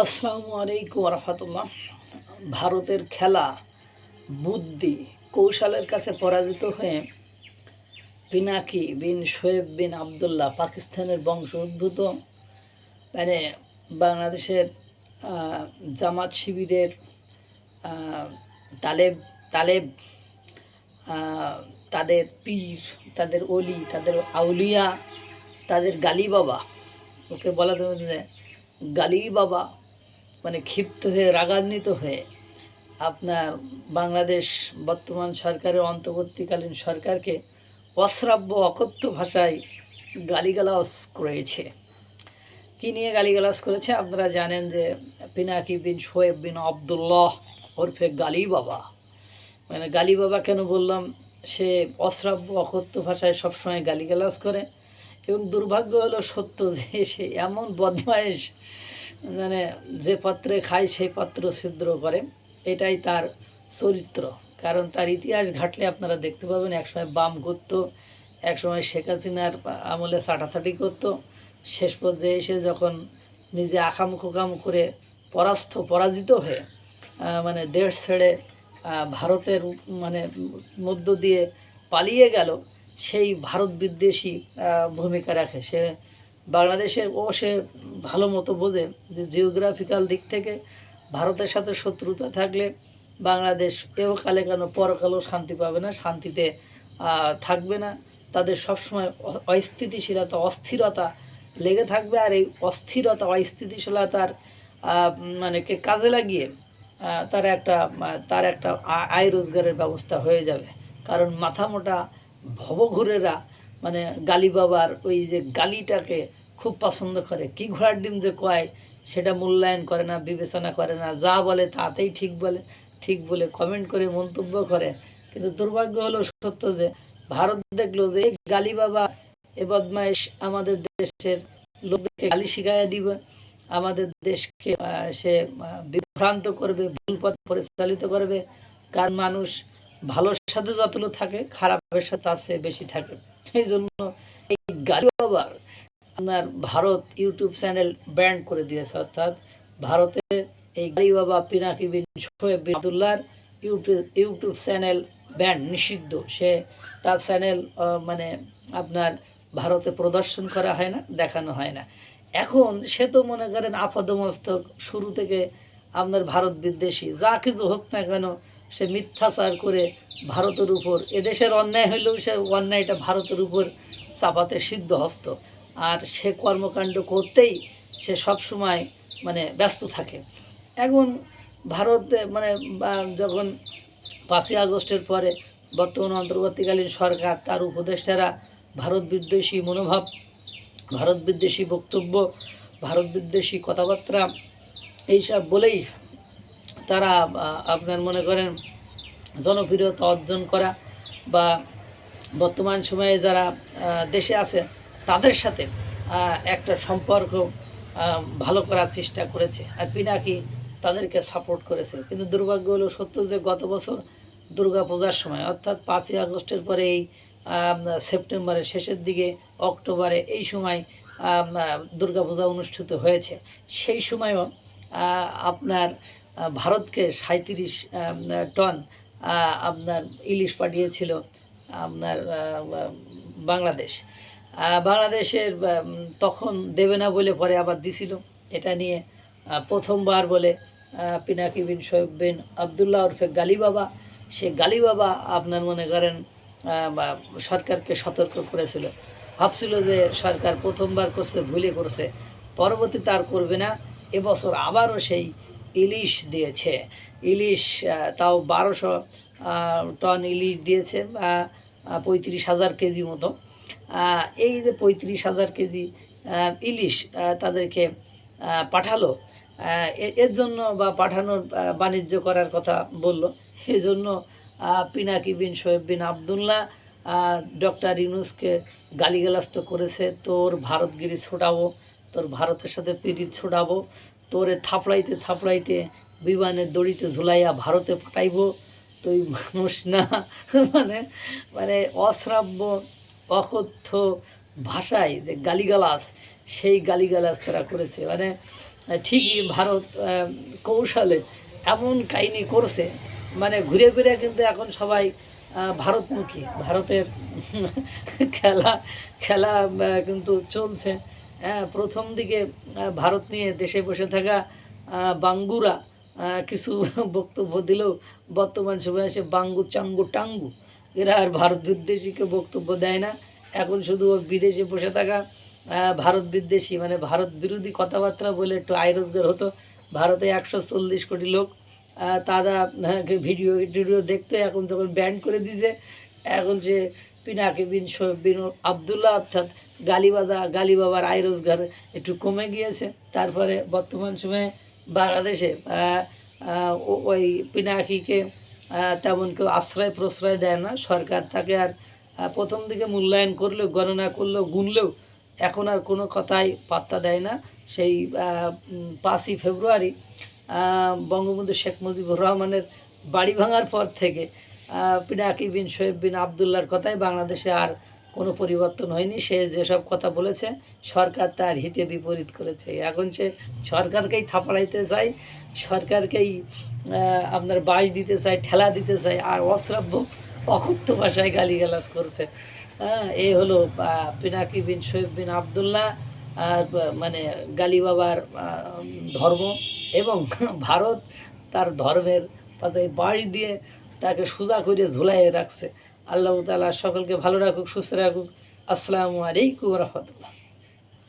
আসসালামু আলাইকুম রহমতুল্লাহ ভারতের খেলা বুদ্ধি কৌশলের কাছে পরাজিত হয়ে পিনাকি বিন শোয়েব বিন আবদুল্লাহ পাকিস্তানের বংশ উদ্ভূত। মানে বাংলাদেশের জামাত শিবিরের তালেব তালেব তাদের পীর, তাদের অলি, তাদের আউলিয়া, তাদের গালি বাবা। ওকে বলা যে গালি বাবা মানে ক্ষিপ্ত হয়ে, রাগান্বিত হয়ে আপনার বাংলাদেশ বর্তমান সরকারের অন্তর্বর্তীকালীন সরকারকে অশ্রাব্য, অকথ্য ভাষায় গালিগালাজ করেছে। কী নিয়ে গালিগালাজ করেছে? আপনারা জানেন যে পিনাকি বিন শোয়েব বিন আবদুল্লাহ ওরফে গালি বাবা। মানে গালি বাবা কেন বললাম? সে অশ্রাব্য, অকথ্য ভাষায় সবসময় গালিগালাজ করে এবং দুর্ভাগ্য হলো সত্য যে সে এমন বদমায়েশ মানে যে পাত্রে খায়, সেই পাত্র ছিদ্র করে। এটাই তার চরিত্র। কারণ তার ইতিহাস ঘাটলে আপনারা দেখতে পাবেন, একসময় বাম করতো, একসময় শেখ হাসিনার আমলে চাটাচাটি করতো। শেষ পর্যায়ে এসে যখন নিজে আকাম খোকাম করে পরাস্ত, পরাজিত হয়ে মানে দেশ ছেড়ে ভারতের মানে মধ্য দিয়ে পালিয়ে গেল, সেই ভারত বিদ্বেষী ভূমিকা রাখে। সে বাংলাদেশে ও সে ভালো মতো বোঝে যে জিওগ্রাফিক্যাল দিক থেকে ভারতের সাথে শত্রুতা থাকলে বাংলাদেশ এহকালে কেন পরকালেও শান্তি পাবে না, শান্তিতে থাকবে না। তাদের সবসময় অস্থিতিশীলতা, অস্থিরতা লেগে থাকবে আর এই অস্থিরতা, অস্থিতিশীলতার মানে কে কাজে লাগিয়ে তার একটা তার একটা আয় রোজগারের ব্যবস্থা হয়ে যাবে। কারণ মাথা মোটা ভবঘুরেরা মানে গালি বাবার ওই যে গালিটাকে খুব পছন্দ করে। কি ঘোড়ার ডিম যে কয় সেটা মূল্যায়ন করে না বিবেচনা করে না। যা বলে তাতেই ঠিক বলে ঠিক বলে কমেন্ট করে মন্তব্য করে। কিন্তু দুর্ভাগ্য হলো সত্য যে ভারত দেখল যে এই গালি বাবা এ বদমাইশ আমাদের দেশের লোকদেরকে গালি শিখাইয়া দিবে। আমাদের দেশকে সে বিভ্রান্ত করবে ভুল পথ পরিচালিত করবে। কারণ মানুষ ভালোর সাথে যতগুলো থাকে খারাপের সাথে চেয়ে বেশি থাকে। এই জন্য এই গালি বাবার আপনার ভারত ইউটিউব চ্যানেল ব্যান্ড করে দিয়েছে, অর্থাৎ ভারতে এই গালি বাবা পিনাকি বিন শোয়েব বিন আবদুল্লাহর ইউটিউব ইউটিউব চ্যানেল ব্যান্ড নিষিদ্ধ। সে তার চ্যানেল মানে আপনার ভারতে প্রদর্শন করা হয় না, দেখানো হয় না। এখন সে তো মনে করেন আপাদমস্তক শুরু থেকে আপনার ভারত বিদ্বেষী, যা কিছু হোক না কেন সে মিথ্যাচার করে ভারতের উপর, এদেশের অন্যায় হইলেও সে অন্যায়টা ভারতের উপর চাপাতে সিদ্ধ হস্ত আর সে কর্মকাণ্ড করতেই সে সব সময় মানে ব্যস্ত থাকে। এখন ভারত মানে যখন পাঁচই আগস্টের পরে বর্তমান অন্তর্বর্তীকালীন সরকার, তার উপদেষ্টারা ভারত বিদ্বেষী মনোভাব, ভারত বিদ্বেষী বক্তব্য, ভারত বিদ্বেষী কথাবার্তা, এইসব বলেই তারা আপনার মনে করেন, জনপ্রিয়তা অর্জন করা বা বর্তমান সময়ে যারা দেশে আছে, তাদের সাথে একটা সম্পর্ক ভালো করার চেষ্টা করেছে। আর পিনাকি তাদেরকে সাপোর্ট করেছে। কিন্তু দুর্ভাগ্য হলো সত্য যে, গত বছর দুর্গা পূজার সময়, অর্থাৎ পাঁচই আগস্টের পরে এই সেপ্টেম্বরের শেষের দিকে অক্টোবরে এই সময় দুর্গাপূজা অনুষ্ঠিত হয়েছে। সেই সময়ও আপনার ভারতকে সাঁত্রিশ টন আপনার ইলিশ পাঠিয়েছিল আপনার বাংলাদেশ। বাংলাদেশের তখন দেবে না বলে পরে আবার দিছিল। এটা নিয়ে প্রথমবার বলে পিনাকি বিন শোয়েব বিন আবদুল্লাহ ওরফে গালি বাবা সে গালি বাবা আপনার মনে করেন সরকারকে সতর্ক করেছিল। ভাবছিল যে সরকার প্রথমবার করছে, ভুলে করছে। পরবর্তীতে আর করবে না। এবছর আবারও সেই ইলিশ দিয়েছে। ইলিশ তাও বারোশো টন ইলিশ দিয়েছে পঁয়ত্রিশ হাজার কেজি মতো। এই যে পঁয়ত্রিশ হাজার কেজি ইলিশ তাদেরকে পাঠালো। এর জন্য বা পাঠানোর বাণিজ্য করার কথা বলল। এই জন্য আহ, পিনাকি বিন শোয়েব বিন আবদুল্লাহ ডক্টর ইউনুসকে গালিগালাজ তো করেছে তোর ভারতগিরি ছোটাবো তোর ভারতের সাথে পিরিত ছোটাবো তোরে থাপড়াইতে থাপড়াইতে বিমানের দড়িতে ঝুলাইয়া ভারতে পাঠাইবো। তুই মানুষ না। মানে মানে অশ্রাব্য, অকথ্য ভাষায় যে গালিগালাজ, সেই গালিগালাজ তারা করেছে। মানে ঠিকই ভারত কৌশলে এমন কাহিনী করছে। মানে ঘুরে ফিরে কিন্তু এখন সবাই ভারতমুখী। ভারতের খেলা খেলা কিন্তু চলছে। প্রথম দিকে ভারত নিয়ে দেশে বসে থাকা বাঙ্গুরা কিছু বক্তব্য দিলেও বর্তমান সময়ে এসে বাঙ্গু চাঙ্গু টাঙ্গু। এরা আর ভারত বিদ্বেষীকে বক্তব্য দেয় না। এখন শুধু বিদেশে বসে থাকা ভারত বিদ্বেষী মানে ভারত বিরোধী কথাবার্তা বলে একটু আয় রোজগার হতো। ভারতে একশো চল্লিশ কোটি লোক তারা ভিডিও টিডিও দেখতো, এখন যখন ব্যান করে দিয়েছে, এখন যে পিনাকি বিন বিন আবদুল্লাহ অর্থাৎ গালিবাদা গালি বাবার আয় রোজগার একটু কমে গিয়েছে। তারপরে বর্তমান সময়ে বাংলাদেশে ওই পিনাকিকে তেমন কেউ আশ্রয় প্রশ্রয় দেয় না। সরকার তাকে আর প্রথম দিকে মূল্যায়ন করলেও, গণনা করলেও, গুনলেও এখন আর কোনো কথাই পাত্তা দেয় না। সেই পাঁচই ফেব্রুয়ারি বঙ্গবন্ধু শেখ মুজিবুর রহমানের বাড়ি ভাঙার পর থেকে পিনাকি বিন শোয়েব বিন আবদুল্লার কথাই বাংলাদেশে আর কোনো পরিবর্তন হয়নি। সে যেসব কথা বলেছে, সরকার তার হিতে বিপরীত করেছে। এখন সে সরকারকেই থাপড়াইতে চায়, সরকারকেই আপনার বাস দিতে চায়, ঠেলা দিতে চায়, আর অশ্রাব্য, অকথ্য ভাষায় গালিগালাজ করছে। হ্যাঁ এই হলো পিনাকি বিন শোয়েব বিন আবদুল্লাহ, আর মানে গালি বাবার ধর্ম এবং ভারত তার ধর্মের পাশে বাঁশ দিয়ে তাকে সোজা করে ঝুলাইয়ে রাখছে। আল্লাহ তালা সকলকে ভালো রাখুক, সুস্থ রাখুক। আসসালামু আলাইকুম রহমতুল্লাহ।